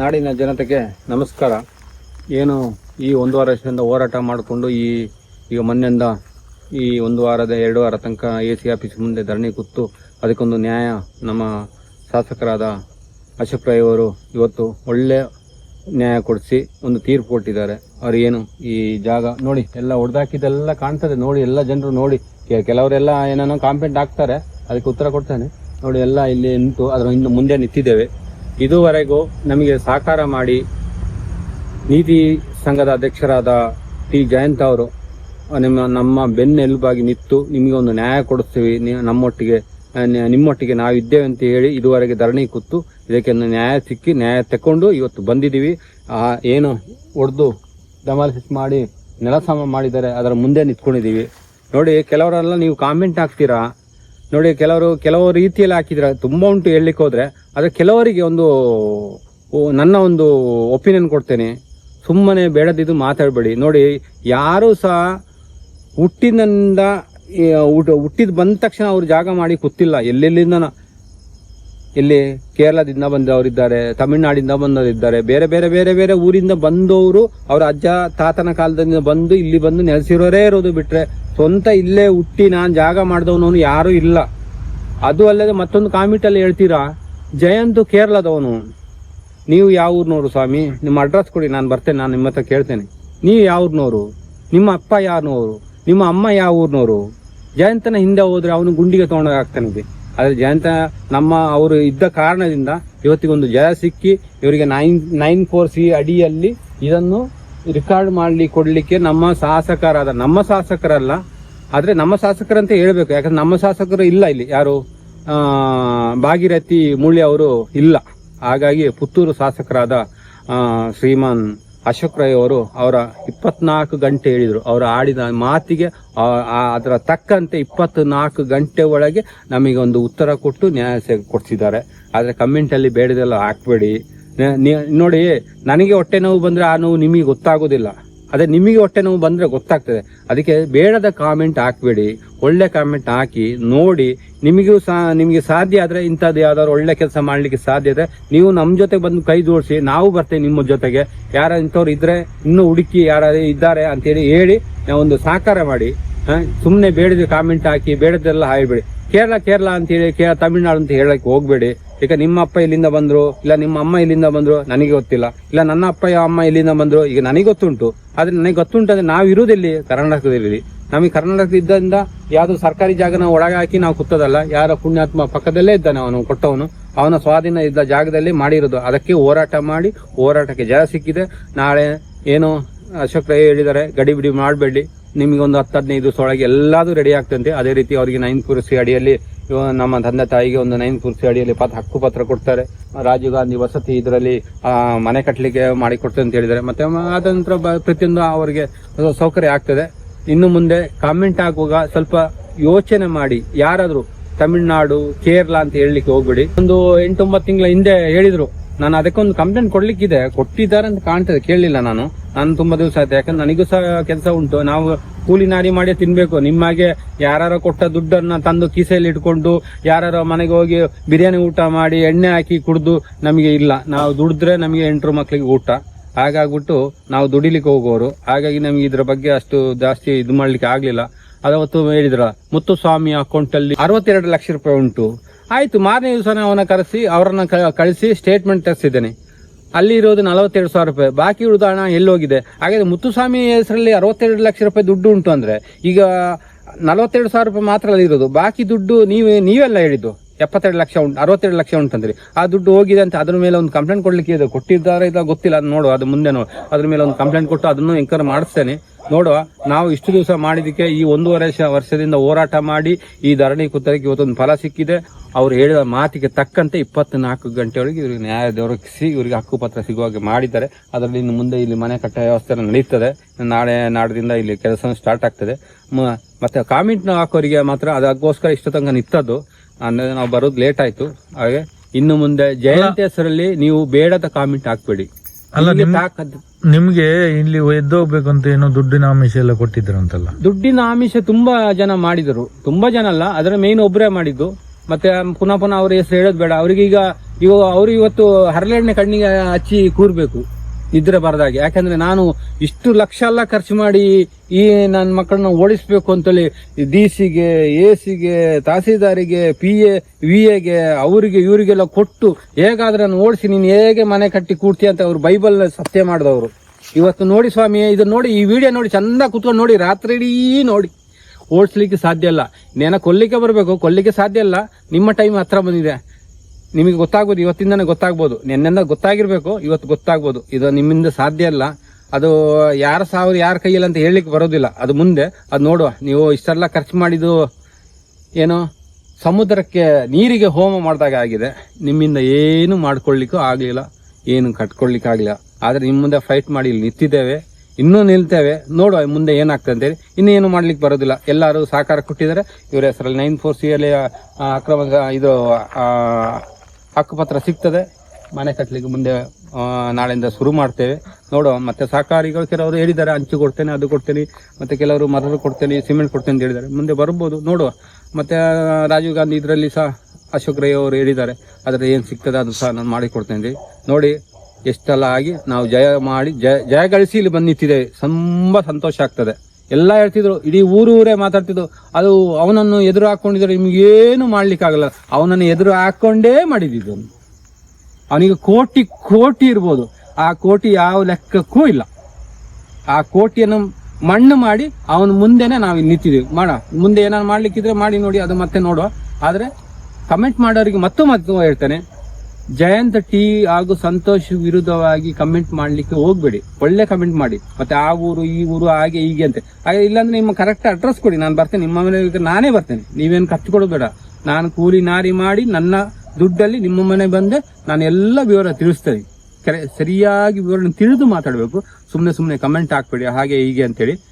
ನಾಡಿನ ಜನತೆಗೆ ನಮಸ್ಕಾರ. ಏನು ಈ ಒಂದು ವಾರ ವರ್ಷದಿಂದ ಹೋರಾಟ ಮಾಡಿಕೊಂಡು ಈ, ಈಗ ಮೊನ್ನೆಯಿಂದ ಈ ಒಂದು ವಾರದ ಎರಡು ವಾರ ತನಕ ಎ ಸಿ ಆಫೀಸ್ ಮುಂದೆ ಧರಣಿ ಕೂತು ಅದಕ್ಕೊಂದು ನ್ಯಾಯ ನಮ್ಮ ಶಾಸಕರಾದ ಅಶೋಕ್ ರೈ ಅವರು ಇವತ್ತು ಒಳ್ಳೆ ನ್ಯಾಯ ಕೊಡಿಸಿ ಒಂದು ತೀರ್ಪು ಕೊಟ್ಟಿದ್ದಾರೆ. ಅವ್ರು ಏನು ಈ ಜಾಗ ನೋಡಿ, ಎಲ್ಲ ಹೊಡೆದಾಕಿದ್ದೆಲ್ಲ ಕಾಣ್ತದೆ. ನೋಡಿ, ಎಲ್ಲ ಜನರು ನೋಡಿ. ಕೆಲವರೆಲ್ಲ ಏನೇನೋ ಕಾಂಪ್ಲೇಂಟ್ ಹಾಕ್ತಾರೆ. ಅದಕ್ಕೆ ಉತ್ತರ ಕೊಡ್ತಾನೆ. ನೋಡಿ, ಎಲ್ಲ ಇಲ್ಲಿ ನಿಂತು, ಅದರ ಇನ್ನು ಮುಂದೆ ನಿಂತಿದ್ದೇವೆ. ಇದುವರೆಗೂ ನಮಗೆ ಸಹಕಾರ ಮಾಡಿ ನೀತಿ ಸಂಘದ ಅಧ್ಯಕ್ಷರಾದ ಟಿ ಜಯಂತ್ ಅವರು ನಿಮ್ಮ ನಮ್ಮ ಬೆನ್ನೆಲುಬಾಗಿ ನಿಂತು ನಿಮಗೆ ಒಂದು ನ್ಯಾಯ ಕೊಡಿಸ್ತೀವಿ. ನಮ್ಮೊಟ್ಟಿಗೆ ನಿಮ್ಮೊಟ್ಟಿಗೆ ನಾವು ಇದ್ದೇವೆ ಅಂತ ಹೇಳಿ ಇದುವರೆಗೆ ಧರಣಿ ಕೂತು ಇದಕ್ಕೆ ನ್ಯಾಯ ಸಿಕ್ಕಿ ನ್ಯಾಯ ತಕೊಂಡು ಇವತ್ತು ಬಂದಿದ್ದೀವಿ. ಆ, ಏನು ಒಡೆದು ಡಮಾಲಿಸಿಸ್ ಮಾಡಿ ನೆಲಸಮ ಮಾಡಿದ್ದಾರೆ ಅದರ ಮುಂದೆ ನಿಂತ್ಕೊಂಡಿದ್ದೀವಿ. ನೋಡಿ ಕೆಲವರೆಲ್ಲ ನೀವು ಕಾಮೆಂಟ್ ಹಾಕ್ತೀರಾ? ನೋಡಿ ಕೆಲವರು ಕೆಲವು ರೀತಿಯಲ್ಲಿ ಹಾಕಿದ್ರೆ ತುಂಬ ಉಂಟು ಹೇಳಲಿಕ್ಕೆ ಹೋದ್ರೆ ಆದ್ರೆ ಕೆಲವರಿಗೆ ಒಂದು ನನ್ನ ಒಂದು ಒಪಿನಿಯನ್ ಕೊಡ್ತೇನೆ. ಸುಮ್ಮನೆ ಬೇಡದಿದ್ದು ಮಾತಾಡಬೇಡಿ. ನೋಡಿ, ಯಾರೂ ಸಹ ಹುಟ್ಟಿನಿಂದ ಹುಟ್ಟಿದ ಹುಟ್- ಹುಟ್ಟಿದ್ ಬಂದ ತಕ್ಷಣ ಅವರು ಜಾಗ ಮಾಡಿ ಕೂತಿಲ್ಲ. ಎಲ್ಲೆಲ್ಲಿಂದ ಇಲ್ಲಿ ಕೇರಳದಿಂದ ಬಂದವರಿದ್ದಾರೆ, ತಮಿಳುನಾಡಿಂದ ಬಂದವರಿದ್ದಾರೆ. ಬೇರೆ ಬೇರೆ ಬೇರೆ ಬೇರೆ ಊರಿಂದ ಬಂದವರು ಅವರ ಅಜ್ಜ, ತಾತನ ಕಾಲದಿಂದ ಬಂದು ಇಲ್ಲಿ ಬಂದು ನೆಲೆಸಿರೋರೇ ಇರೋದು ಬಿಟ್ರೆ ಸ್ವಂತ ಇಲ್ಲೇ ಹುಟ್ಟಿ ನಾನು ಜಾಗ ಮಾಡಿದವನು ಯಾರೂ ಇಲ್ಲ. ಅದು ಅಲ್ಲದೆ ಮತ್ತೊಂದು ಕಾಮಿಟಲ್ಲಿ ಹೇಳ್ತೀರಾ? ಜಯಂತು ಕೇರಳದವನು. ನೀವು ಯಾವ ಊರಿನವರು ಸ್ವಾಮಿ? ನಿಮ್ಮ ಅಡ್ರೆಸ್ ಕೊಡಿ, ನಾನು ಬರ್ತೇನೆ, ನಾನು ನಿಮ್ಮ ಹತ್ರ ಕೇಳ್ತೇನೆ. ನೀವು ಯಾವ ಊರ್ನವರು ನಿಮ್ಮ ಅಪ್ಪ ಯಾರನವರು ನಿಮ್ಮ ಅಮ್ಮ ಯಾವ ಊರಿನವರು ಜಯಂತನ ಹಿಂದೆ ಹೋದರೆ ಅವನು ಗುಂಡಿಗೆ ತಗೊಂಡೋಗಿ ಆಗ್ತಾನೆ ಆದ್ರೆ ಜಯಂತ ನಮ್ಮ ಅವರು ಇದ್ದ ಕಾರಣದಿಂದ ಇವತ್ತಿಗೊಂದು ಜಯ ಸಿಕ್ಕಿ ಇವರಿಗೆ ನೈನ್ ನೈನ್ ಫೋರ್ ಸಿ ಅಡಿಯಲ್ಲಿ ಇದನ್ನು ರೆಕಾರ್ಡ್ ಮಾಡಲಿ, ಕೊಡ್ಲಿಕ್ಕೆ ನಮ್ಮ ಶಾಸಕರಾದ, ನಮ್ಮ ಶಾಸಕರಲ್ಲ. ಆದ್ರೆ ನಮ್ಮ ಶಾಸಕರಂತ ಹೇಳ್ಬೇಕು, ಯಾಕಂದ್ರೆ ನಮ್ಮ ಶಾಸಕರು ಇಲ್ಲ ಇಲ್ಲಿ ಯಾರು? ಭಾಗೀರಥಿ ಮುಳ್ಳಿ ಅವರು ಇಲ್ಲ. ಹಾಗಾಗಿ ಪುತ್ತೂರು ಶಾಸಕರಾದ ಶ್ರೀಮಾನ್ ಅಶೋಕ್ ರೈ ಅವರು ಅವರ ಇಪ್ಪತ್ನಾಲ್ಕು ಗಂಟೆ ಹೇಳಿದರು. ಅವರು ಆಡಿದ ಮಾತಿಗೆ ಅದರ ತಕ್ಕಂತೆ ಇಪ್ಪತ್ನಾಲ್ಕು ಗಂಟೆ ಒಳಗೆ ನಮಗೆ ಒಂದು ಉತ್ತರ ಕೊಟ್ಟು ನ್ಯಾಯ ಕೊಡ್ಸಿದ್ದಾರೆ. ಆದರೆ ಕಮೆಂಟಲ್ಲಿ ಬೇಡದೆಲ್ಲ ಹಾಕ್ಬೇಡಿ. ನೋಡಿ, ನನಗೆ ಹೊಟ್ಟೆ ನೋವು ಬಂದರೆ ಆ ನೋವು ನಿಮಗೆ ಗೊತ್ತಾಗೋದಿಲ್ಲ. ಅದೇ ನಿಮಗೆ ಹೊಟ್ಟೆ ನೋವು ಬಂದರೆ ಗೊತ್ತಾಗ್ತದೆ. ಅದಕ್ಕೆ ಬೇಡದ ಕಾಮೆಂಟ್ ಹಾಕ್ಬೇಡಿ, ಒಳ್ಳೆ ಕಾಮೆಂಟ್ ಹಾಕಿ, ನೋಡಿ, ನಿಮಗೂ ಸಹ ನಿಮಗೆ ಸಾಧ್ಯ ಆದರೆ ಇಂಥದ್ದು ಯಾವ್ದಾದ್ರು ಒಳ್ಳೆ ಕೆಲಸ ಮಾಡಲಿಕ್ಕೆ ಸಾಧ್ಯ ಇದೆ ನೀವು ನಮ್ಮ ಜೊತೆ ಬಂದು ಕೈ ಜೋಡಿಸಿ, ನಾವು ಬರ್ತೇವೆ ನಿಮ್ಮ ಜೊತೆಗೆ. ಯಾರ ಇಂಥವ್ರು ಇದ್ದರೆ ಇನ್ನೂ ಹುಡುಕಿ ಯಾರು ಇದ್ದಾರೆ ಅಂತೇಳಿ ಹೇಳಿ ಒಂದು ಸಹಕಾರ ಮಾಡಿ ಸುಮ್ಮನೆ ಬೇಡದ ಕಾಮೆಂಟ್ ಹಾಕಿ, ಬೇಡದೆಲ್ಲ ಹಾಯ್ಬೇಡಿ. ಕೇರಳ ಕೇರಳ ಅಂತೇಳಿ ಕೇರಳ ತಮಿಳ್ನಾಡು ಅಂತ ಹೇಳಕ್ಕೆ ಹೋಗ್ಬೇಡಿ. ಈಗ ನಿಮ್ಮ ಅಪ್ಪ ಇಲ್ಲಿಂದ ಬಂದ್ರು? ಇಲ್ಲ, ನಿಮ್ಮ ಅಮ್ಮ ಇಲ್ಲಿಂದ ಬಂದ್ರು? ನನಗೆ ಗೊತ್ತಿಲ್ಲ. ಇಲ್ಲ, ನನ್ನ ಅಪ್ಪ ಅಮ್ಮ ಇಲ್ಲಿಂದ ಬಂದ್ರು? ಈಗ ನನಗೆ ಗೊತ್ತುಂಟು. ಆದ್ರೆ ನನಗೆ ಗೊತ್ತುಂಟು ಅಂದ್ರೆ ನಾವು ಇರುವುದಿಲ್ಲಿ? ಕರ್ನಾಟಕದಲ್ಲಿ ನಮಗೆ ಕರ್ನಾಟಕದಿಂದ ಯಾವ್ದು ಸರ್ಕಾರಿ ಜಾಗನ ಒಳಗೆ ಹಾಕಿ ನಾವು ಕುತ್ತದಲ್ಲ ಯಾರ ಪುಣ್ಯಾತ್ಮ ಪಕ್ಕದಲ್ಲೇ ಇದ್ದಾನೆ ಅವನು, ಕೊಟ್ಟವನು. ಅವನ ಸ್ವಾಧೀನ ಇದ್ದ ಜಾಗದಲ್ಲಿ ಮಾಡಿರೋದು. ಅದಕ್ಕೆ ಹೋರಾಟ ಮಾಡಿ, ಹೋರಾಟಕ್ಕೆ ಜಯ ಸಿಕ್ಕಿದೆ. ನಾಳೆ ಏನು ಅಶೋಕ್ ರೈ ಹೇಳಿದ್ದಾರೆ, ಗಡಿ ಬಿಡಿ ಮಾಡಬೇಡಿ. ನಿಮಗೆ ಒಂದು ಹತ್ತು ಹದಿನೈದು ದಿವಸ ಒಳಗೆ ಎಲ್ಲಾದರೂ ರೆಡಿ ಆಗ್ತಂತೆ. ಅದೇ ರೀತಿ ಅವರಿಗೆ ನೈನ್ ಕುರಿಸಿ ಅಡಿಯಲ್ಲಿ ನಮ್ಮ ತಂದೆ ತಾಯಿಗೆ ಒಂದು ನೈನ್ ಕುರ್ಸಿ ಅಡಿಯಲ್ಲಿ ಪತ್ ಹಕ್ಕು ಪತ್ರ ಕೊಡ್ತಾರೆ. ರಾಜೀವ್ ಗಾಂಧಿ ವಸತಿ ಇದರಲ್ಲಿ ಮನೆ ಕಟ್ಟಲಿಕ್ಕೆ ಮಾಡಿ ಕೊಡ್ತೇವೆ ಅಂತ ಹೇಳಿದ್ದಾರೆ. ಮತ್ತೆ ಅದ ನಂತರ ಪ್ರತಿಯೊಂದು ಅವರಿಗೆ ಸೌಕರ್ಯ ಆಗ್ತದೆ. ಇನ್ನು ಮುಂದೆ ಕಾಮೆಂಟ್ ಹಾಕುವಾಗ ಸ್ವಲ್ಪ ಯೋಚನೆ ಮಾಡಿ. ಯಾರಾದ್ರೂ ತಮಿಳ್ನಾಡು, ಕೇರಳ ಅಂತ ಹೇಳಲಿಕ್ಕೆ ಹೋಗ್ಬಿಡಿ. ಒಂದು ಎಂಟೊಂಬತ್ತು ತಿಂಗಳ ಹಿಂದೆ ಹೇಳಿದ್ರು. ನಾನು ಅದಕ್ಕೊಂದು ಕಂಪ್ಲೇಂಟ್ ಕೊಡ್ಲಿಕ್ಕಿದೆ. ಕೊಟ್ಟಿದ್ದಾರೆ ಅಂತ ಕಾಣ್ತದೆ. ಕೇಳಲಿಲ್ಲ ನಾನು. ನಾನು ತುಂಬಾ ದಿವಸ ಆಯ್ತು. ಯಾಕಂದ್ರೆ ನನಗೂ ಸಹ ಕೆಲಸ ಉಂಟು. ನಾವು ಕೂಲಿ ನಾರಿ ಮಾಡಿ ತಿನ್ಬೇಕು. ನಿಮ್ಮಾಗೆ ಯಾರು ಕೊಟ್ಟ ದುಡ್ಡನ್ನ ತಂದು ಕೀಸೆಯಲ್ಲಿ ಇಟ್ಕೊಂಡು ಯಾರು ಮನೆಗೆ ಹೋಗಿ ಬಿರಿಯಾನಿ ಊಟ ಮಾಡಿ ಎಣ್ಣೆ ಹಾಕಿ ಕುಡ್ದು ನಮಗೆ ಇಲ್ಲ. ನಾವು ದುಡಿದ್ರೆ ನಮಗೆ ಎಂಟ್ರು ಮಕ್ಳಿಗೆ ಊಟ. ಹಾಗಾಗ್ಬಿಟ್ಟು ನಾವು ದುಡಿಲಿಕ್ಕೆ ಹೋಗೋರು. ಹಾಗಾಗಿ ನಮಗೆ ಇದ್ರ ಬಗ್ಗೆ ಅಷ್ಟು ಜಾಸ್ತಿ ಇದು ಮಾಡ್ಲಿಕ್ಕೆ ಆಗ್ಲಿಲ್ಲ. ಅದವತ್ತು ಹೇಳಿದ್ರ ಮುತ್ತುಸ್ವಾಮಿ ಅಕೌಂಟ್ ಅಲ್ಲಿ ಅರವತ್ತೆರಡು ಲಕ್ಷ ರೂಪಾಯಿ ಉಂಟು. ಆಯ್ತು, ಮಾರನೇ ದಿವಸ ಅವನ ಕರೆಸಿ, ಅವರನ್ನ ಕಳಿಸಿ ಸ್ಟೇಟ್ಮೆಂಟ್ ತರಿಸಿದ್ದೇನೆ. ಅಲ್ಲಿ ಇರೋದು ನಲವತ್ತೆರಡು ಸಾವಿರ ರೂಪಾಯಿ. ಬಾಕಿ ಉಳಿದ ಹಣ ಎಲ್ಲೋಗಿದೆ ಹಾಗಾದ್ರೆ ಮುತ್ತುಸ್ವಾಮಿ ಹೆಸರಲ್ಲಿ ಅರವತ್ತೆರಡು ಲಕ್ಷ ರೂಪಾಯಿ ದುಡ್ಡು ಉಂಟು ಅಂದ್ರೆ ಈಗ ನಲವತ್ತೆರಡು ಸಾವಿರ ರೂಪಾಯಿ ಮಾತ್ರ ಅಲ್ಲಿ ಇರೋದು. ಬಾಕಿ ದುಡ್ಡು ನೀವೇ, ನೀವೆಲ್ಲ ಹೇಳಿದ್ದು. ಎಪ್ಪತ್ತೆರಡು ಲಕ್ಷ ಉಂಟು, ಅರವತ್ತೆರಡು ಲಕ್ಷ ಉಂಟಂದ್ರಿ ಆ ದುಡ್ಡು ಹೋಗಿದೆ ಅಂತ ಅದ್ರ ಮೇಲೆ ಒಂದು ಕಂಪ್ಲೇಂಟ್ ಕೊಡ್ಲಿಕ್ಕೆ ಇದೆ. ಕೊಟ್ಟಿದ್ದಾರೆ ಇಲ್ಲ ಗೊತ್ತಿಲ್ಲ, ಅದು ನೋಡುವ ಅದು ಮುಂದೆ ನೋಡು. ಅದ್ರ ಮೇಲೆ ಒಂದು ಕಂಪ್ಲೇಂಟ್ ಕೊಟ್ಟು ಅದನ್ನು ಎಂಕರ್ ಮಾಡಿಸ್ತೇನೆ. ನೋಡುವ ನಾವು ಇಷ್ಟು ದಿವಸ ಮಾಡಿದಕ್ಕೆ ಈ ಒಂದೂವರೆ ವರ್ಷದಿಂದ ಹೋರಾಟ ಮಾಡಿ ಈ ಧರಣಿ ಕೂತಕ್ಕೆ ಇವತ್ತೊಂದು ಫಲ ಸಿಕ್ಕಿದೆ. ಅವ್ರು ಹೇಳಿದ ಮಾತಿಗೆ ತಕ್ಕಂತೆ ಇಪ್ಪತ್ನಾಲ್ಕು ಒಳಗೆ ಇವ್ರಿಗೆ ನ್ಯಾಯ ದೊರಕಿಸಿ ಇವರಿಗೆ ಹಕ್ಕುಪತ್ರ ಸಿಗುವಾಗೆ ಮಾಡಿದ್ದಾರೆ. ಅದರಲ್ಲಿ ಇನ್ನು ಮುಂದೆ ಇಲ್ಲಿ ಮನೆ ಕಟ್ಟ ವ್ಯವಸ್ಥೆ ನಡೀತದೆ. ನಾಳೆ ನಾಡದಿಂದ ಇಲ್ಲಿ ಕೆಲಸ ಸ್ಟಾರ್ಟ್ ಆಗ್ತದೆ. ಮತ್ತೆ ಕಾಮೆಂಟ್ ಹಾಕೋರಿಗೆ ಮಾತ್ರ ಅದಕ್ಕೋಸ್ಕರ ಇಷ್ಟು ತನಕ ನಿಂತದ್ದು. ಅನ್ನೋದು ನಾವು ಬರೋದು ಲೇಟ್ ಆಯ್ತು. ಹಾಗೆ ಇನ್ನು ಮುಂದೆ ಜಯಂತಿ ಹೆಸರಲ್ಲಿ ನೀವು ಬೇಡದ ಕಾಮೆಂಟ್ ಹಾಕ್ಬೇಡಿ. ನಿಮ್ಗೆ ಇಲ್ಲಿ ಎದ್ದೋಗ್ಬೇಕು ಅಂತ ಏನೋ ದುಡ್ಡಿನ ಆಮಿಷ ಎಲ್ಲ ಕೊಟ್ಟಿದ್ರಂತಲ್ಲ? ದುಡ್ಡಿನ ಆಮಿಷ ತುಂಬಾ ಜನ ಮಾಡಿದ್ರು. ತುಂಬಾ ಜನ ಅಲ್ಲ, ಅದರ ಮೇನ್ ಒಬ್ಬರೇ ಮಾಡಿದ್ದು. ಮತ್ತೆ ಪುನಃ ಪುನಃ ಅವ್ರ ಹೆಸರು ಹೇಳೋದು ಬೇಡ. ಅವ್ರಿಗೆ ಈಗ ಇವಾಗ ಅವರು ಇವತ್ತು ಹರಳೆಣ್ಣೆ ಕಣ್ಣಿಗೆ ಹಚ್ಚಿ ಕೂರ್ಬೇಕು. ನಿದ್ರೆ ಬರದಾಗೆ ಯಾಕಂದ್ರೆ ನಾನು ಇಷ್ಟು ಲಕ್ಷ ಎಲ್ಲ ಖರ್ಚು ಮಾಡಿ ಈ ನನ್ನ ಮಕ್ಕಳನ್ನ ಓಡಿಸ್ಬೇಕು ಅಂತೇಳಿ ಡಿ ಸಿಗೆ, ಎ ಸಿಗೆ, ತಹಸೀಲ್ದಾರಿಗೆ, ಪಿ ಎ, ವಿ ಎಗೆ, ಅವರಿಗೆ, ಇವರಿಗೆಲ್ಲ ಕೊಟ್ಟು ಹೇಗಾದ್ರೆ ನಾನು ಓಡಿಸಿ, ನೀನು ಹೇಗೆ ಮನೆ ಕಟ್ಟಿ ಕೂಡ್ತಿ ಅಂತ ಅವ್ರು ಬೈಬಲ್ ಸತ್ಯ ಮಾಡಿದವರು. ಇವತ್ತು ನೋಡಿ ಸ್ವಾಮಿ ಇದನ್ನ ನೋಡಿ, ಈ ವಿಡಿಯೋ ನೋಡಿ, ಚಂದ ಕುತ್ಕೊಂಡು ನೋಡಿ, ರಾತ್ರಿ ಇಡೀ ನೋಡಿ. ಓಡಿಸ್ಲಿಕ್ಕೆ ಸಾಧ್ಯ ಇಲ್ಲ. ನೇನ ಕೊಲ್ಲಿಕ್ಕೆ ಬರಬೇಕು ಕೊಲ್ಲಿಕ್ಕೆ ಸಾಧ್ಯ ಇಲ್ಲ. ನಿಮ್ಮ ಟೈಮ್ ಹತ್ರ ಬಂದಿದೆ. ನಿಮಗೆ ಗೊತ್ತಾಗ್ಬೋದು, ಇವತ್ತಿಂದನೇ ಗೊತ್ತಾಗ್ಬೋದು. ನಿನ್ನೆಂದ ಗೊತ್ತಾಗಿರ್ಬೇಕು, ಇವತ್ತು ಗೊತ್ತಾಗ್ಬೋದು. ಇದು ನಿಮ್ಮಿಂದ ಸಾಧ್ಯ ಇಲ್ಲ ಅದು ಯಾರ ಸಾವಿರ ಯಾರ ಕೈಯಲ್ಲಿ ಅಂತ ಹೇಳಲಿಕ್ಕೆ ಬರೋದಿಲ್ಲ. ಅದು ಮುಂದೆ, ಅದು ನೋಡುವ. ನೀವು ಇಷ್ಟೆಲ್ಲ ಖರ್ಚು ಮಾಡಿದ್ದು, ಏನು, ಸಮುದ್ರಕ್ಕೆ ನೀರಿಗೆ ಹೋಮ ಮಾಡಿದಾಗ ಆಗಿದೆ. ನಿಮ್ಮಿಂದ ಏನು ಮಾಡ್ಕೊಳ್ಳಿಕ್ಕೂ ಆಗಲಿಲ್ಲ. ಏನು ಕಟ್ಕೊಳ್ಲಿಕ್ಕೆ ಆಗಲಿಲ್ಲ. ಆದರೆ ನಿಮ್ಮ ಮುಂದೆ ಫೈಟ್ ಮಾಡಿ ಇಲ್ಲಿ ನಿಂತಿದ್ದೇವೆ. ಇನ್ನೂ ನಿಲ್ತೇವೆ. ನೋಡುವ ಮುಂದೆ ಏನಾಗ್ತದೆ ಅಂತೇಳಿ. ಇನ್ನೇನು ಮಾಡ್ಲಿಕ್ಕೆ ಬರೋದಿಲ್ಲ. ಎಲ್ಲರೂ ಸಹಕಾರ ಕೊಟ್ಟಿದ್ದಾರೆ. ಇವರ ಹೆಸರಲ್ಲಿ ನೈನ್ ಫೋರ್ ಸಿ ಅಲ್ಲಿ ಅಕ್ರಮ, ಇದು ಹಕ್ಕುಪತ್ರ ಸಿಗ್ತದೆ. ಮನೆ ಕಟ್ಟಲಿಕ್ಕೆ ಮುಂದೆ ನಾಳೆಯಿಂದ ಶುರು ಮಾಡ್ತೇವೆ. ನೋಡುವ, ಮತ್ತೆ ಸಹಕಾರಿಗಳು ಕೆಲವರು ಹೇಳಿದ್ದಾರೆ, ಹಂಚು ಕೊಡ್ತೇನೆ, ಅದು ಕೊಡ್ತೇನೆ, ಮತ್ತೆ ಕೆಲವರು ಮರಳು ಕೊಡ್ತೇನೆ, ಸಿಮೆಂಟ್ ಕೊಡ್ತೇನೆ ಅಂತ ಹೇಳಿದ್ದಾರೆ. ಮುಂದೆ ಬರ್ಬೋದು, ನೋಡುವ. ಮತ್ತೆ ರಾಜೀವ್ ಗಾಂಧಿ ಇದರಲ್ಲಿ ಸಹ ಅಶೋಕ್ ರೈ ಅವರು ಹೇಳಿದ್ದಾರೆ. ಅದರ ಏನು ಸಿಗ್ತದೆ ಅದು ಸಹ ನಾನು ಮಾಡಿಕೊಡ್ತೇನೆ ನೋಡಿ, ಎಷ್ಟೆಲ್ಲ ಆಗಿ ನಾವು ಜಯ ಮಾಡಿ, ಜಯ ಜಯ ಗಳಿಸಿ ಇಲ್ಲಿ ಬಂದು ತುಂಬಾ ಸಂತೋಷ ಆಗ್ತದೆ. ಎಲ್ಲ ಹೇಳ್ತಿದ್ರು, ಇಡೀ ಊರು ಊರೇ ಮಾತಾಡ್ತಿದ್ರು. ಅದು ಅವನನ್ನು ಎದುರು ಹಾಕೊಂಡಿದ್ರೆ ನಿಮ್ಗೇನು ಮಾಡ್ಲಿಕ್ಕಾಗಲ್ಲ. ಅವನನ್ನು ಎದುರು ಹಾಕೊಂಡೇ ಮಾಡಿದ್ದು. ಅವನಿಗೆ ಕೋಟಿ ಕೋಟಿ ಇರ್ಬೋದು. ಆ ಕೋಟಿ ಯಾವ ಲೆಕ್ಕಕ್ಕೂ ಇಲ್ಲ. ಆ ಕೋಟಿಯನ್ನು ಮಣ್ಣು ಮಾಡಿ ಅವನ ಮುಂದೆನೆ ನಾವು ನಿಂತಿದ್ದೀವಿ. ಮಾಡ, ಮುಂದೆ ಏನಾರು ಮಾಡ್ಲಿಕ್ಕಿದ್ರೆ ಮಾಡಿ ನೋಡಿ, ಅದು ಮತ್ತೆ ನೋಡುವ. ಆದ್ರೆ ಕಮೆಂಟ್ ಮಾಡೋರಿಗೆ ಮತ್ತೂ ಮತ್ತೆ ಹೇಳ್ತೇನೆ. ಜಯಂತ್ ಟಿ ಹಾಗೂ ಸಂತೋಷ್ ವಿರುದ್ಧವಾಗಿ ಕಮೆಂಟ್ ಮಾಡ್ಲಿಕ್ಕೆ ಹೋಗ್ಬೇಡಿ. ಒಳ್ಳೆ ಕಮೆಂಟ್ ಮಾಡಿ. ಮತ್ತೆ ಆ ಊರು, ಈ ಊರು, ಹಾಗೆ ಹೀಗೆ ಅಂತ. ಹಾಗೆ ಇಲ್ಲಾಂದ್ರೆ ನಿಮ್ಮ ಕರೆಕ್ಟ್ ಅಡ್ರೆಸ್ ಕೊಡಿ. ನಾನು ಬರ್ತೇನೆ. ನಿಮ್ಮ ಮನೆ ನಾನೇ ಬರ್ತೇನೆ. ನೀವೇನು ಖರ್ಚು ಕೊಡಬೇಡ. ಬೇಡ ನಾನು ಕೂಲಿ ನಾರಿ ಮಾಡಿ ನನ್ನ ದುಡ್ಡಲ್ಲಿ ನಿಮ್ಮ ಮನೆ ಬಂದೆ. ನಾನು ಎಲ್ಲ ವಿವರ ತಿಳಿಸ್ತೇನೆ. ಸರಿಯಾಗಿ ವಿವರಣೆ ತಿಳಿದು ಮಾತಾಡಬೇಕು. ಸುಮ್ಮನೆ ಸುಮ್ಮನೆ ಕಮೆಂಟ್ ಹಾಕ್ಬೇಡಿ. ಹಾಗೆ ಹೀಗೆ ಅಂತೇಳಿ.